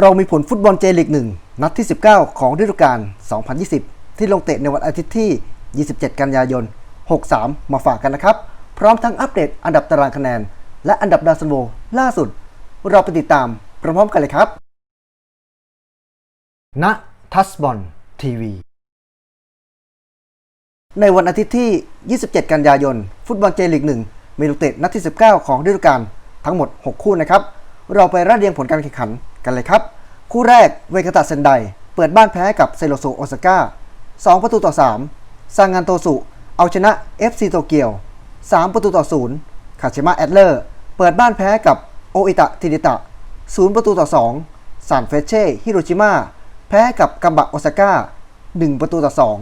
เรามีผลฟุตบอลเจลีกหนึ่งนัดที่ 19 ของฤดูกาล 2020 ที่ลงเตะในวันอาทิตย์ที่ 27 กันยายน 63 มาฝากกันนะครับ พร้อมทั้งอัปเดตอันดับตารางคะแนน และอันดับดาวซันโวล่าสุด เราไปติดตามพร้อมๆกันเลยครับณทัสบอลทีวี ในวันอาทิตย์ที่ 27 กันยายน ฟุตบอลเจลีกหนึ่งมีลูกเตะนัดที่ 19 ของฤดูกาลทั้งหมด 6 คู่นะครับ เราไประเรียงผลการแข่งขัน กันเลยครับ คู่แรกเวกาตาเซนได เปิดบ้านแพ้กับเซโลโซโอซาก้า2ประตูต่อ 3 ซางงานโตสุ เอาชนะ FC โตเกียว 3 ประตูต่อ 0 คาชิมะแอดเลอร์ เปิดบ้านแพ้กับโออิตะทินิตะ 0 ประตูต่อ 2 ซานเฟเช่ ฮิโรชิมา แพ้กับกัมบะโอซาก้า 1 ประตูต่อ 2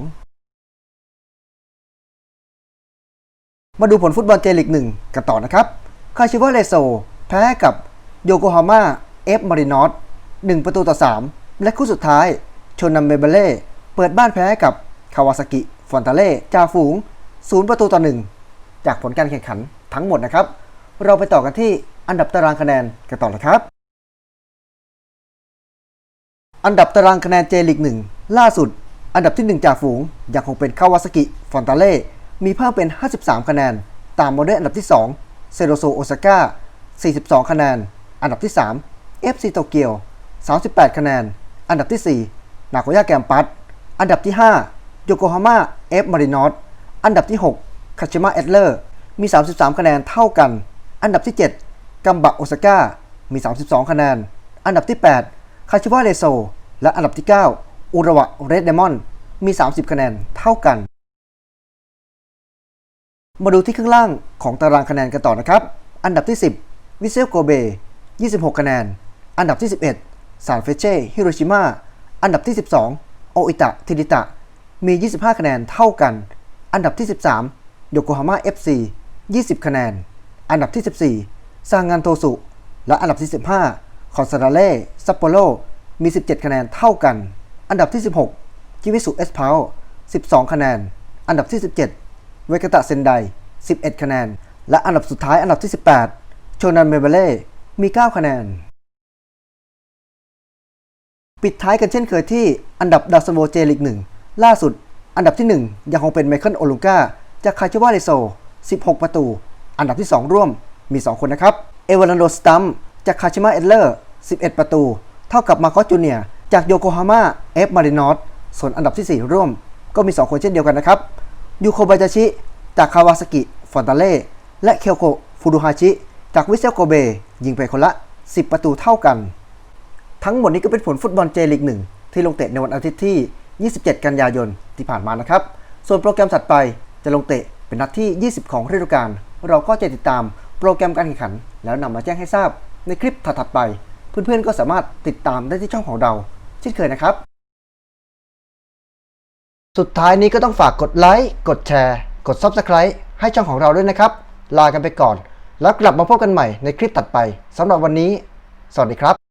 มาดูผลฟุตบอลเจลิกหนึ่งกันต่อนะครับ คาชิวาเลโซ แพ้กับโยโกฮาม่า เอฟมารินอส1ประตูต่อ 3 และคู่สุดท้ายโชนัมเบเบเล่เปิดบ้านแพ้กับคาวาซากิฟอนตาเล่จ่าฝูง 0 ประตูต่อ 1 จากผลการแข่งขันทั้งหมดนะครับ เราไปต่อกันที่อันดับตารางคะแนนกันต่อเลยครับ อันดับตารางคะแนนเจลิกหนึ่งล่าสุด อันดับที่ 1 จากฝูงยังคงเป็นคาวาซากิฟอนตาเล่มีเพิ่มเป็น 53 คะแนน ตามมาด้วยอันดับที่ 2 เซโรโซโอซาก้า42 คะแนน อันดับที่ 3 FC โตเกียว 38 คะแนน อันดับที่ 4 นาโกย่าแกมปัสอันดับที่ 5 โยโกฮาม่าเอฟมารินอสอันดับที่ 6 คาชิมะเอดเลอร์ มี 33 คะแนนเท่ากัน อันดับที่ 7 กัมบะโอซาก้า มี 32 คะแนน อันดับที่ 8 คาชิวะเรโซ และอันดับที่ 9 อุระวะเรดเดมอน มี 30 คะแนนเท่ากัน มาดูที่ข้างล่างของตารางคะแนนกันต่อนะครับ อันดับที่ 10 วิเซลโกเบ 26 คะแนน อันดับที่ 11 ซานเฟเช่ฮิโรชิมา อันดับที่ 12 โออิตะทิริตะ มี 25 คะแนนเท่ากัน อันดับที่ 13 โยโกฮาม่า FC 20 คะแนน อันดับที่ 14 ซางงานโทสุ และอันดับที่ 15 คอนซาดาเล่ซัปโปโรมี 17 คะแนนเท่ากัน อันดับที่ 16 จิวิสุเอสพาว12 คะแนน อันดับที่ 17 เวกาตะเซนได 11 คะแนน และอันดับสุดท้ายอันดับที่ 18 โชนันเมเบเล่ มี 9 คะแนน ปิดท้ายกันเช่นเคยที่อันดับดาวซันโวเจลิก1ล่าสุด อันดับที่ 1 ยังคงเป็นไมเคิลโอลุงกาจากคาชิวาเลโซ 16 ประตู อันดับที่ 2 ร่วมมี 2 คนนะครับ เอวารันโดสตัมจากคาชิมะเอดเลอร์ 11 ประตู เท่ากับมาคอสจูเนียจากโยโกฮาม่าเอฟมารินอสส่วนอันดับที่ 4 ร่วม ก็มี 2 คนเช่นเดียวกันนะครับ ยูโคบายาชิ จากคาวาซากิฟอนตาเล่ และเคียวโกฟูรุฮาชิ จากวิเซลโกเบ ยิงไปคนละ 10 ประตูเท่ากัน ทั้งหมดนี้ก็เป็นผลฟุตบอลเจลีกหนึ่งที่ลงเตะในวันอาทิตย์ที่ 27 กันยายนที่ผ่านมานะครับ ส่วนโปรแกรมถัดไปจะลงเตะเป็นนัดที่ 20 ของฤดูกาล เราก็จะติดตามโปรแกรมการแข่งขัน แล้วนำมาแจ้งให้ทราบในคลิปถัดๆไป เพื่อนๆก็สามารถติดตามได้ที่ช่องของเราเช่นเคยนะครับ สุดท้ายนี้ก็ต้องฝากกดไลค์ กดแชร์ กด Subscribe ให้ช่องของเราด้วยนะครับ ลากันไปก่อน แล้วกลับมาพบกันใหม่ในคลิปถัดไปสำหรับวันนี้ สวัสดีครับ